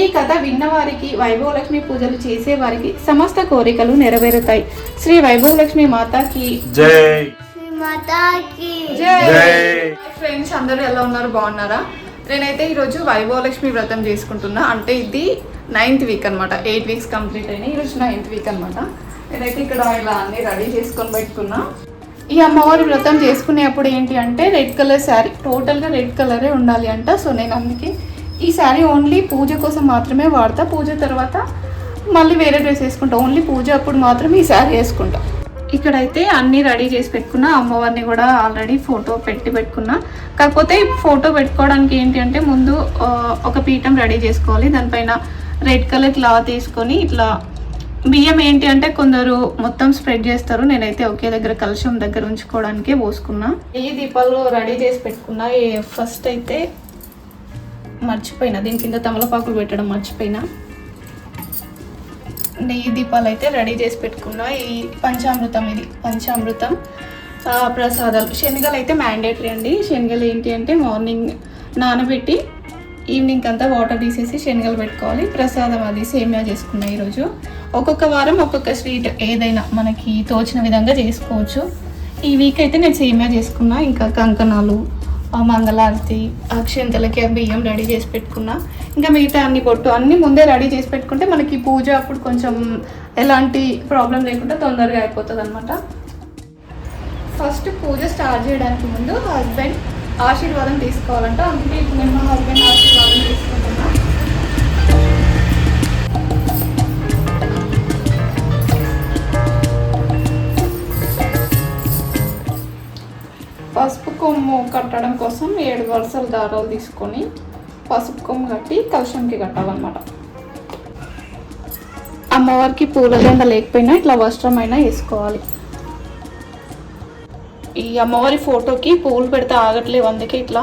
ఈ కథ విన్నవారికి వైభవలక్ష్మి పూజలు చేసేవారికి సమస్త కోరికలు నెరవేరుతాయి. శ్రీ వైభవలక్ష్మి మాతాకి జై. ఫ్రెండ్స్ అందరూ ఎలా ఉన్నారు? బాగున్నారా? నేనైతే ఈరోజు వైభవలక్ష్మి వ్రతం చేసుకుంటున్నా. అంటే ఇది నైన్త్ వీక్ అనమాట ఎయిట్ వీక్స్ కంప్లీట్ అయినాయి. ఈరోజు నైన్త్ వీక్ అనమాట నేనైతే ఇక్కడ ఇలా అన్ని రెడీ చేసుకొని పెట్టుకున్నా. ఈ అమ్మవారి వ్రతం చేసుకునేప్పుడు ఏంటి అంటే రెడ్ కలర్ శారీ టోటల్గా రెడ్ కలరే ఉండాలి అంట. సో నేను అందుకే ఈ శారీ ఓన్లీ పూజ కోసం మాత్రమే వాడతా. పూజ తర్వాత మళ్ళీ వేరే డ్రెస్ వేసుకుంటా. ఓన్లీ పూజ అప్పుడు మాత్రమే ఈ శారీ వేసుకుంటా. ఇక్కడైతే అన్ని రెడీ చేసి పెట్టుకున్నా. అమ్మవారిని కూడా ఆల్రెడీ ఫోటో పెట్టి పెట్టుకున్నా. కాకపోతే ఫోటో పెట్టుకోవడానికి ఏంటి అంటే ముందు ఒక పీఠం రెడీ చేసుకోవాలి. దానిపైన రెడ్ కలర్ క్లాత్ తీసుకొని ఇట్లా బియ్యం ఏంటి అంటే కొందరు మొత్తం స్ప్రెడ్ చేస్తారు. నేనైతే ఒకే దగ్గర కలుషం దగ్గర ఉంచుకోవడానికే పోసుకున్నా. ఈ దీపాలు రెడీ చేసి పెట్టుకున్నా. ఫస్ట్ అయితే మర్చిపోయినా. దీని కింద తమలపాకులు పెట్టడం మర్చిపోయినా. నెయ్యి దీపాలు అయితే రెడీ చేసి పెట్టుకున్నా. ఈ పంచామృతం ఇది. పంచామృతం ప్రసాదాలు. శనగలు అయితే మ్యాండేటరీ అండి. శనగలు ఏంటి అంటే మార్నింగ్ నానబెట్టి ఈవినింగ్ అంతా వాటర్ తీసేసి శనగలు పెట్టుకోవాలి. ప్రసాదం అది సేమియా చేసుకున్నా ఈరోజు. ఒక్కొక్క వారం ఒక్కొక్క స్వీట్ ఏదైనా మనకి తోచిన విధంగా చేసుకోవచ్చు. ఈ వీక్ అయితే నేను సేమియా చేసుకున్నా. ఇంకా కంకణాలు ఆ అక్షంతలకి ఆ బియ్యం రెడీ చేసి పెట్టుకున్నా. ఇంకా మిగతా అన్ని బొట్టు అన్ని ముందే రెడీ చేసి పెట్టుకుంటే మనకి పూజ అప్పుడు కొంచెం ఎలాంటి ప్రాబ్లం లేకుండా తొందరగా అయిపోతుంది అనమాట ఫస్ట్ పూజ స్టార్ట్ చేయడానికి ముందు హస్బెండ్ ఆశీర్వాదం తీసుకోవాలంట. అందుకే ఇప్పుడు నేను మా హస్బెండ్ ఆశీర్వాదం కొమ్ము కట్టడం కోసం ఏడు వరుసల దారాలు తీసుకొని పసుపు కొమ్ము కట్టి కలశంకి కట్టాలన్నమాట. అమ్మవారికి పూలదండ లేకపోయినా ఇట్లా వస్త్రమైనా వేసుకోవాలి. ఈ అమ్మవారి ఫోటోకి పూలు పెడితే ఆగట్లేవు అందుకే ఇట్లా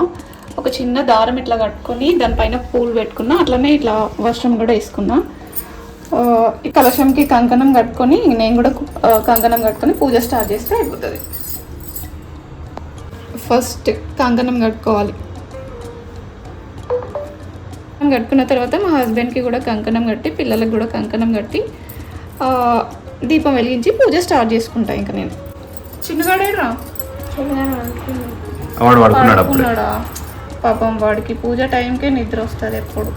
ఒక చిన్న దారం ఇట్లా కట్టుకొని దానిపైన పూలు పెట్టుకున్నా అట్లనే ఇట్లా వస్త్రం కూడా వేసుకున్నా. కలశంకి కంకణం కట్టుకొని నేను కూడా కంకణం కట్టుకొని పూజ స్టార్ట్ చేస్తే అయిపోతుంది. ఫస్ట్ కంకణం కట్టుకోవాలి. కంకణం కట్టుకున్న తర్వాత మా హస్బెండ్కి కూడా కంకణం కట్టి పిల్లలకు కూడా కంకణం కట్టి ఆ, దీపం వెలిగించి పూజ స్టార్ట్ చేసుకుంటా ఇంకా నేను. చిన్నగాడేరా పడుకున్నాడా పాపం వాడికి పూజ టైంకే నిద్ర వస్తుంది ఎప్పుడు.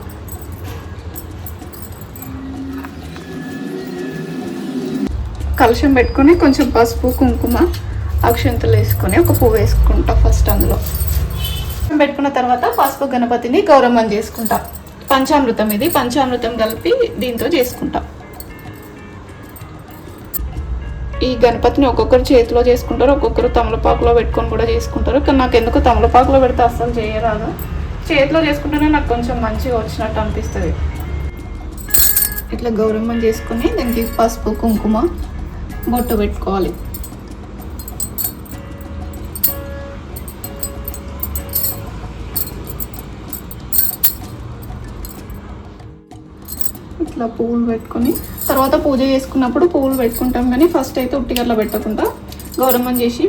కలుషం పెట్టుకొని కొంచెం పసుపు కుంకుమ అక్షంతలు వేసుకొని ఒక పువ్వు వేసుకుంటా ఫస్ట్ అందులో. పెట్టుకున్న తర్వాత పసుపు గణపతిని గౌరవం చేసుకుంటా. పంచామృతం ఇది పంచామృతం కలిపి దీంతో చేసుకుంటా. ఈ గణపతిని ఒక్కొక్కరు చేతిలో చేసుకుంటారు ఒక్కొక్కరు తమలపాకులో పెట్టుకొని కూడా చేసుకుంటారు. కానీ నాకు ఎందుకు తమలపాకులో పెడితే అస్సలు చేయరాదు. చేతిలో చేసుకుంటేనే నాకు కొంచెం మంచిగా వచ్చినట్టు అనిపిస్తుంది. ఇట్లా గౌరమ్మం చేసుకుని దానికి పసుపు కుంకుమ బొట్టు పెట్టుకోవాలి. ఇట్లా పువ్వులు పెట్టుకొని తర్వాత పూజ చేసుకున్నప్పుడు పువ్వులు పెట్టుకుంటాం కానీ ఫస్ట్ అయితే ఉట్టిగా అట్లా పెట్టకుండా గౌరమ్మం చేసి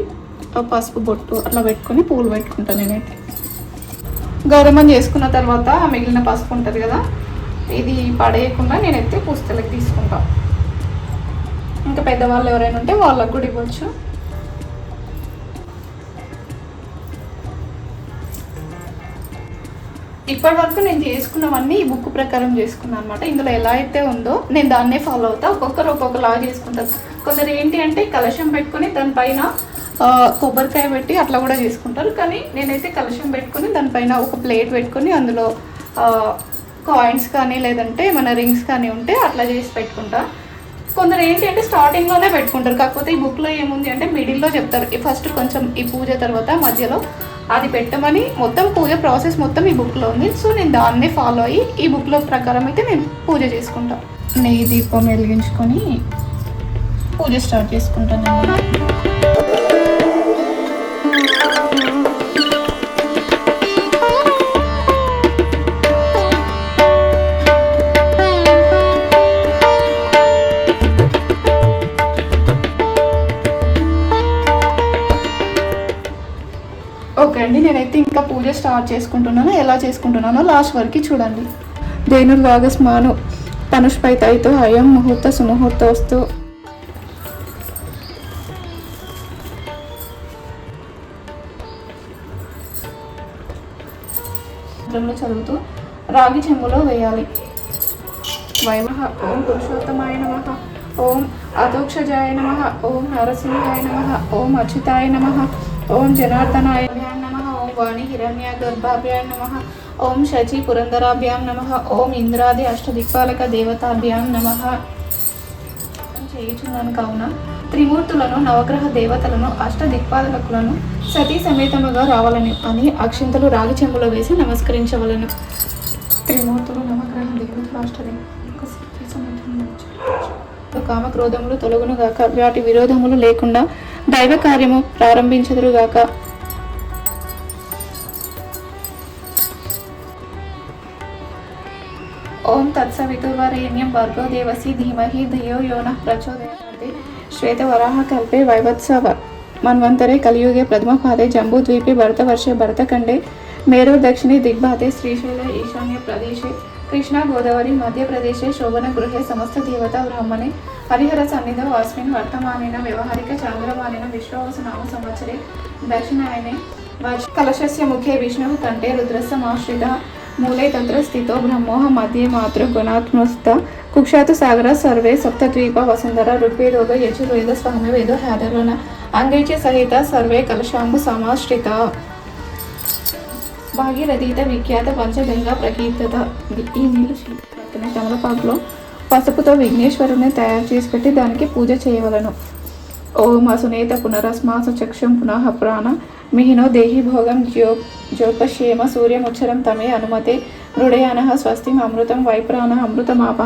పసుపు బొట్టు అట్లా పెట్టుకొని పువ్వులు పెట్టుకుంటాను నేనైతే. గౌరమ్మం చేసుకున్న తర్వాత మిగిలిన పసుపు ఉంటుంది కదా ఇది పడేయకుండా నేనైతే పుస్తలకు తీసుకుంటాను ఇంకా పెద్దవాళ్ళు ఎవరైనా ఉంటే వాళ్ళకు కూడా ఇవ్వచ్చు. ఇప్పటి వరకు నేను చేసుకున్నవన్నీ ఈ బుక్ ప్రకారం చేసుకున్నాను అనమాట ఇందులో ఎలా అయితే ఉందో నేను దాన్నే ఫాలో అవుతా. ఒక్కొక్కరు ఒక్కొక్కలా చేసుకుంటారు. కొందరు ఏంటి అంటే కలశం పెట్టుకొని దానిపైన కొబ్బరికాయ పెట్టి అట్లా కూడా చేసుకుంటారు. కానీ నేనైతే కలశం పెట్టుకొని దానిపైన ఒక ప్లేట్ పెట్టుకొని అందులో కాయిన్స్ కానీ లేదంటే మన రింగ్స్ కానీ ఉంటే అట్లా చేసి పెట్టుకుంటా. కొందరు ఏంటి అంటే స్టార్టింగ్లోనే పెట్టుకుంటారు. కాకపోతే ఈ బుక్లో ఏముంది అంటే మిడిల్లో చెప్తారు. ఫస్ట్ కొంచెం ఈ పూజ తర్వాత మధ్యలో అది పెట్టమని మొత్తం పూజ ప్రాసెస్ మొత్తం ఈ బుక్లో ఉంది. సో నేను దాన్నే ఫాలో అయ్యి ఈ బుక్లో ప్రకారం అయితే నేను పూజ చేసుకుంటాను నెయ్యి దీపం వెలిగించుకొని పూజ స్టార్ట్ చేసుకుంటాను ఓకే అండి నేనైతే ఇంకా పూజ స్టార్ట్ చేసుకుంటున్నాను. ఎలా చేసుకుంటున్నానో లాస్ట్ వరకు చూడండి. ధేనుర్వాగస్మాను తనుష్పైతైతో అయం ముహూర్త సుముహూర్తోస్తు వస్తూ. చదువుతూ రాగి చెంబులో వేయాలి. వైమహ ఓం పురుషోత్తమాయ నమ. ఓం అధోక్షజాయ నమ. ఓం నరసింహాయ నమ. ఓం అచ్యుతాయ నమ. ఓం జనార్దనాయ నమ. వాణి హిరణ్య గర్భాభ్యాం నమ ఓం శచి పురంధరాభ్యాం నమ ఓం ఇంద్రాది అష్టదిక్పాలక దేవతాభ్యాం నమ చేయుచున్నాను కావున త్రిమూర్తులను నవగ్రహ దేవతలను అష్టదిక్పాలకులను సతీ సమేతముగా రావాలని అని అక్షింతలు రాగి చెంబులో వేసి నమస్కరించవలను. త్రిమూర్తులు నవగ్రహ దేవతలు అష్టది కామ క్రోధములు తొలగును గాక వాటి విరోధములు లేకుండా దైవ కార్యము గాక ఓం తత్సవితుర్వరేణ్యం భర్గో దేవసి ధీమహి ధియో యోన ప్రచోదయాది శ్వేతవరాహ కల్పే వైవత్సవ. మన్వంతరే కలియుగే ప్రథమపాదే జంబూద్వీపే భరతవర్షే భరతఖండే మేరు దక్షిణే దిగ్భాతే శ్రీశైల ఈశాన్య ప్రదేశే. కృష్ణా గోదావరి మధ్యప్రదేశే శోభన గృహే సమస్త దేవతా బ్రాహ్మణే. హరిహర సన్నిధౌ అస్మిన్ వర్తమానేన వ్యవహారిక చాంద్రమానేన విశ్వావస నామ సంవత్సరే దక్షిణాయనే వర్ష కలశస్య ముఖే విష్ణుः కంఠే రుద్రస్యమాశ్రిత మూలై తత్ర బ్రహ్మోహ మధ్యే మాతృ గుణాత్మస్థ. కుక్షాతు సాగర సర్వే సప్తద్వీప వసుంధర ఋగ్వేదోగ యజుర్వేద స్వామివేదో హ్యాడరణ అంగైచ సహిత సర్వే కలశాంబు సమాశ్రిత. భాగీరథీత విఖ్యాత పంచగంగా ప్రకీర్తత. ఈ నీళ్ళు తమలపాకులో పసుపుతో విఘ్నేశ్వరుని తయారు చేసి పెట్టి దానికి పూజ చేయవలను. ఓం అసునేత పునరస్మాసు చక్షుం పునః ప్రాణ మిహినో దేహి భోగం జ్యో జ్యోపక్షేమ సూర్యముచ్చరం తమే అనుమతే మృడయాన స్వస్తిం అమృతం వైప్రాణ అమృతమాప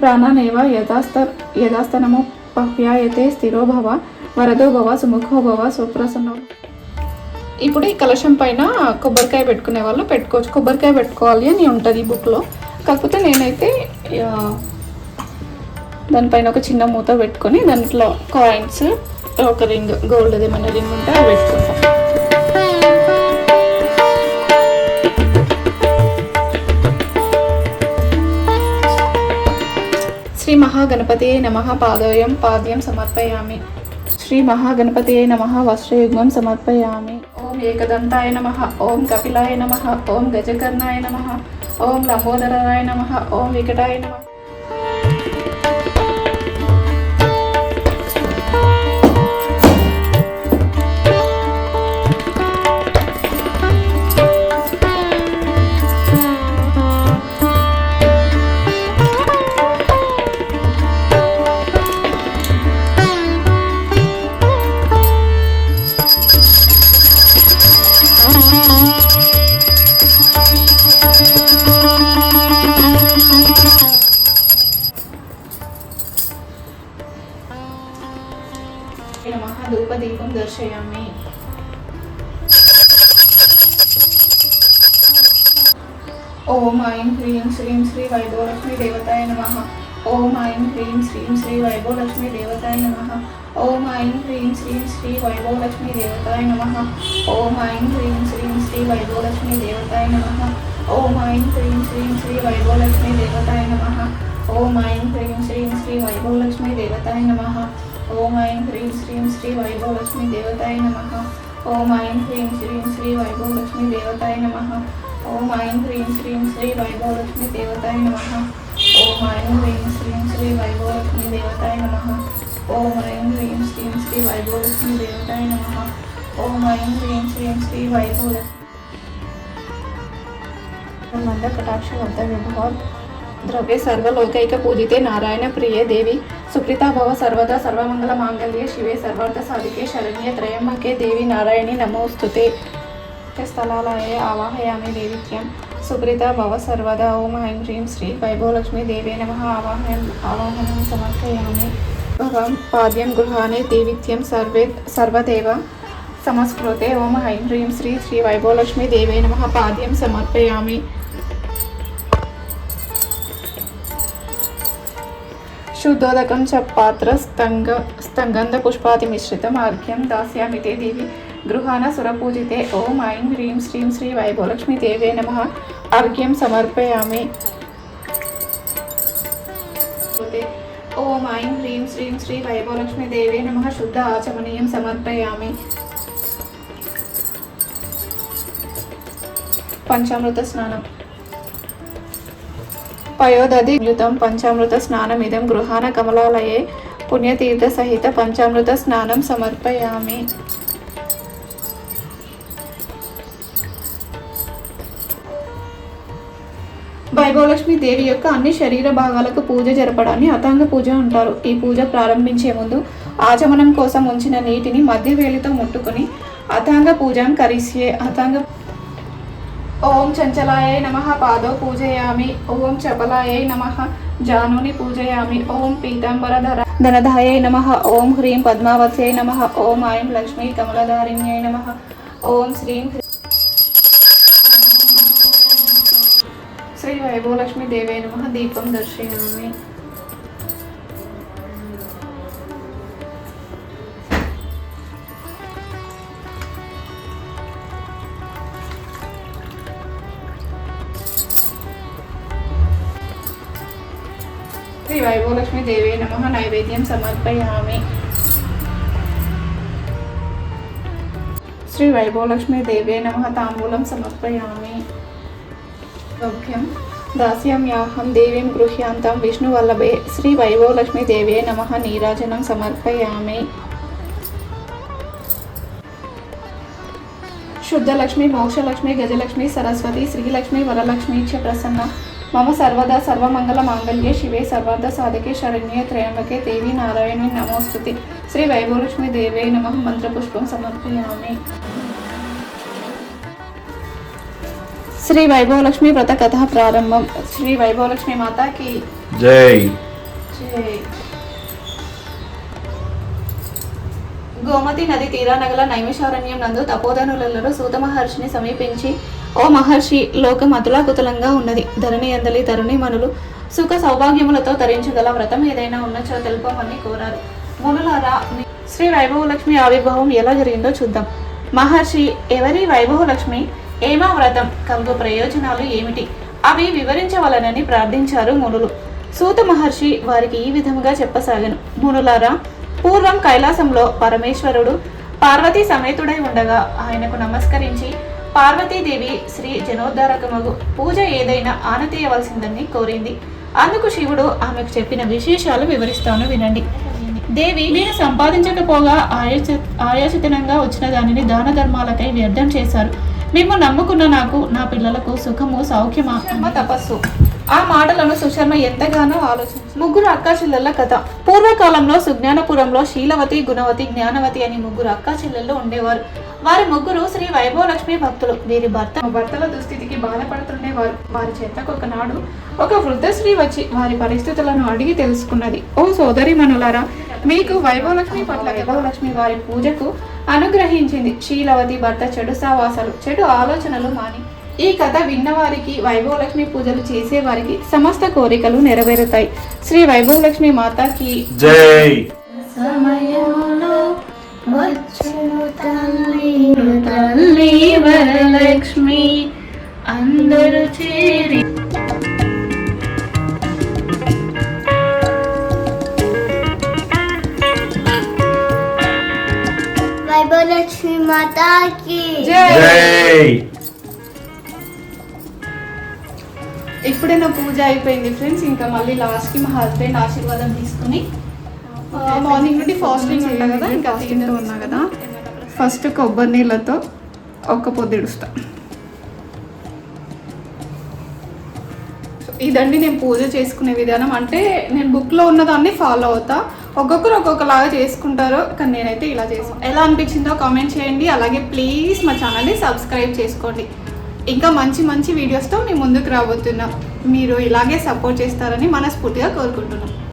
ప్రాణానేవ యథాస్త యథాస్తనము పహ్యాయతే స్థిరో భవ వరదో భవ సుముఖో భవ సుప్రసన్నో ఇప్పుడు ఈ కలశం పైన కొబ్బరికాయ పెట్టుకునే వాళ్ళు పెట్టుకోవచ్చు. కొబ్బరికాయ పెట్టుకోవాలి అని ఉంటుంది ఈ బుక్లో కాకపోతే నేనైతే దానిపైన ఒక చిన్న మూత పెట్టుకొని దాంట్లో కాయిన్స్ ఒక రింగ్ గోల్డ్ ఏమైనా రింగ్ ఉంటే అది పెట్టుకుంటాం శ్రీ మహాగణపతి నమ పాదోయం పాద్యం సమర్పయామి. శ్రీ మహాగణపతి నమ వస్త్రయుగ్మం సమర్పయామి. ఓం ఏకదంతాయ నమ ఓం కపిలాయ నమ ఓం గజకర్ణాయ నమ ఓం లంబోదరాయ నమ ఓం వికటాయ నమ నమ. ఐం హ్రీం శ్రీం శ్రీ వైభవలక్ష్మి దేవతాయ నమ ఓం ఐం హ్రీం శ్రీం శ్రీ వైభవలక్ష్మి దేవతాయ నమ ఓం ఐం హ్రీం శ్రీం శ్రీ వైభవలక్ష్మి దేవతాయ నమ ఓం ఐం హ్రీం శ్రీం శ్రీ వైభవలక్ష్మి దేవతాయ నమ ఓం ఐం హ్రీం శ్రీం శ్రీ వైభవలక్ష్మి దేవతాయ నమ ఓం ఐం హ్రీం శ్రీం శ్రీ వైభవలక్ష్మి దేవతాయ నమ ఓం ఐం హ్రీం శ్రీం శ్రీ వైభవలక్ష్మి దేవతాయ నమ ఓం ఐం హ్రీం శ్రీం శ్రీ వైభవలక్ష్మి దేవతాయ నమ ఓం ఐం హ్రీం శ్రీం శ్రీ వైభవలక్ష్మి దేవతాయ నమ ఓం ఐం హ్రీం శ్రీం శ్రీ వైభవలక్ష్మి దేవతాయ నమ ఓం ఐం హ్రీం శ్రీం శ్రీ వైభవలక్ష్మి మంద కటాక్ష వద్ద విభవ ద్రవ్య సర్వలోకైక పూజితే నారాయణ ప్రియ దేవి సుప్రీతాభవ సర్వదా సర్వమంగళ మాంగళ్య శివే సర్వార్థ సాధికే శరణ్య త్రయంబకే దేవి నారాయణి నమోస్తుతే స్థలాలయ ఆవాహయామి దేవిత్యం సుప్రీత భవ సర్వదా ఓం ఐం హ్రీం శ్రీ వైభవలక్ష్మి దేవే నమ ఆవాహయం ఆవాహనం సమర్పయామి భవం పాద్యం గృహాణి దేవిత్యం సర్వే సర్వదేవ సమస్కృతే ఓం ఐం హ్రీం శ్రీ శ్రీ వైభవలక్ష్మి దేవే నమ పాద్యం సమర్పయామి శుద్ధోదకం చ పాత్ర స్తంగ స్తంగంధ పుష్పాతి మిశ్రితం అర్ఘ్యం దాస్యామి తే దేవి గృహాన సురపూజితే ఓం ఐం హ్రీం శ్రీం శ్రీ వైభవలక్ష్మి దేవే నమ. అర్ఘ్యం సమర్పయామి. ఓం ఐం హ్రీం శ్రీం శ్రీ వైభవలక్ష్మి దేవే నమ. శుద్ధ ఆచమనీయం సమర్పయామి. పంచామృత స్నానం. పయోదది యుతం పంచామృత స్నానం ఇదం గృహాన కమలాలయే. పుణ్యతీర్థ సహిత పంచామృత స్నానం సమర్పయామి. వైభవలక్ష్మి దేవి యొక్క అన్ని శరీర భాగాలకు పూజ జరపడాన్ని అతాంగ పూజ అంటారు. ఈ పూజ ప్రారంభించే ముందు ఆచమనం కోసం ఉంచిన నీటిని మధ్య వేలితో ముట్టుకుని అతాంగ పూజం కరిస్యే అతాంగ ఓం చంచలాయ నమ పాదో పూజయామి. ఓం చపలాయ నమ జానుని పూజయామి. ఓం పీతాంబరధర ధనధాయై నమ. ఓం హ్రీం పద్మావత్యై నమ. ఓం ఆయం లక్ష్మీ కమలధారిణ్యై నమ. ఓం శ్రీం హ్రీ- దేవే నమ దీపం దర్శయామి శ్రీ వైభవలక్ష్మి దేవే నమ నైవేద్యం సమర్పయామి శ్రీ వైభవలక్ష్మి దేవే నమ తాంబూలం సమర్పయామి సౌఖ్యం దాస్యమ్యాహం దేవీం గృహ్యాంతం విష్ణువల్లభే శ్రీ వైభవలక్ష్మి దేవే నమ. నీరాజనం సమర్పయామి. శుద్ధలక్ష్మి మోక్షలక్ష్మి గజలక్ష్మి సరస్వతి శ్రీలక్ష్మి వరలక్ష్మి చ ప్రసన్న. మమ సర్వదా సర్వమంగళ మాంగళ్యే శివే. సర్వార్థ సాధకే శరణ్యే త్రయంబకే దేవి నారాయణి నమోస్తుతి. శ్రీ వైభవలక్ష్మి దేవే నమ. మంత్రపుష్పం సమర్పయామి. శ్రీ వైభవలక్ష్మి వ్రత కథ ప్రారంభం. శ్రీ వైభవలక్ష్మి మాతాకి జై. జై. గోమతి నది తీరానగల నైమిషారణ్యం నందు తపోధనులలో సూత మహర్షిని సమీపించి ఓ మహర్షి లోకం అతులాకుతలంగా ఉన్నది. ధరణి అందలి ధరణి మనులు సుఖ సౌభాగ్యములతో ధరించగల వ్రతం ఏదైనా ఉన్నచో తెలుపమని కోరారు. మునులారా శ్రీ వైభవలక్ష్మి ఆవిర్భావం ఎలా జరిగిందో చూద్దాం. మహర్షి ఎవరి వైభవలక్ష్మి? ఏమా వ్రతం కలుగు ప్రయోజనాలు ఏమిటి? అవి వివరించవలనని ప్రార్థించారు మునులు. సూత మహర్షి వారికి ఈ విధముగా చెప్పసాగను. మునులారా పూర్వం కైలాసంలో పరమేశ్వరుడు పార్వతీ సమేతుడై ఉండగా ఆయనకు నమస్కరించి పార్వతీదేవి శ్రీ జనోద్ధారకమగు పూజ ఏదైనా ఆనతీయవలసిందని కోరింది. అందుకు శివుడు ఆమెకు చెప్పిన విశేషాలు వివరిస్తాను వినండి. దేవి నేను సంపాదించకపోగా ఆయాచ ఆయాచితనంగా వచ్చిన దానిని దాన ధర్మాలకై వ్యర్థం చేశారు. మేము నమ్ముకున్న నాకు నా పిల్లలకు సుఖము సౌఖ్యమా? తపస్సు. ఆ మాటలను సుశర్మ ఎంతగానో ఆలోచించి ముగ్గురు అక్కా చెల్లెళ్ళ కథ. పూర్వకాలంలో సుజ్ఞానపురంలో శీలవతి గుణవతి జ్ఞానవతి అని ముగ్గురు అక్కా చెల్లెళ్ళు ఉండేవారు. వారి ముగ్గురు శ్రీ వైభవలక్ష్మి భక్తులు. వీరి భర్త భర్తల దుస్థితికి బాధపడుతుండేవారు. వారి చేతకు ఒకనాడు ఒక వృద్ధ స్త్రీ వచ్చి వారి పరిస్థితులను అడిగి తెలుసుకున్నది. ఓ సోదరి మనులారా మీకు వైభవలక్ష్మి పట్ల వైభవలక్ష్మి వారి పూజకు అనుగ్రహించింది. శీలవతి భర్త చెడు సావాసాలు చెడు ఆలోచనలు మాని. ఈ కథ విన్నవారికి వైభవలక్ష్మి పూజలు చేసేవారికి సమస్త కోరికలు నెరవేరుతాయి. శ్రీ వైభవలక్ష్మి మాతాకి జై! సమయంలో వచ్చును తల్లి తల్లి వరలక్ష్మి. అందరూ చేరి మాతాకి జై ఇప్పుడే నా పూజ అయిపోయింది ఫ్రెండ్స్ ఇంకా మళ్ళీ లాస్ట్కి మా హస్బెండ్ ఆశీర్వాదం తీసుకుని మార్నింగ్ నుండి ఫాస్టింగ్ ఉంటా కదా ఇంకా తింటూ ఉన్నా కదా. ఫస్ట్ కొబ్బరి నీళ్ళతో ఒక్క పొద్దుడుస్తా ఇదండి నేను పూజ చేసుకునే విధానం. అంటే నేను బుక్లో ఉన్నదాన్ని ఫాలో అవుతా. ఒక్కొక్కరు ఒక్కొక్కలాగా చేసుకుంటారు కానీ నేనైతే ఇలా చేసాను ఎలా అనిపించిందో కామెంట్ చేయండి. అలాగే ప్లీజ్ మా ఛానల్ని సబ్స్క్రైబ్ చేసుకోండి. ఇంకా మంచి మంచి వీడియోస్తో మీ ముందుకు రాబోతున్నాం. మీరు ఇలాగే సపోర్ట్ చేస్తారని మనస్ఫూర్తిగా కోరుకుంటున్నాం.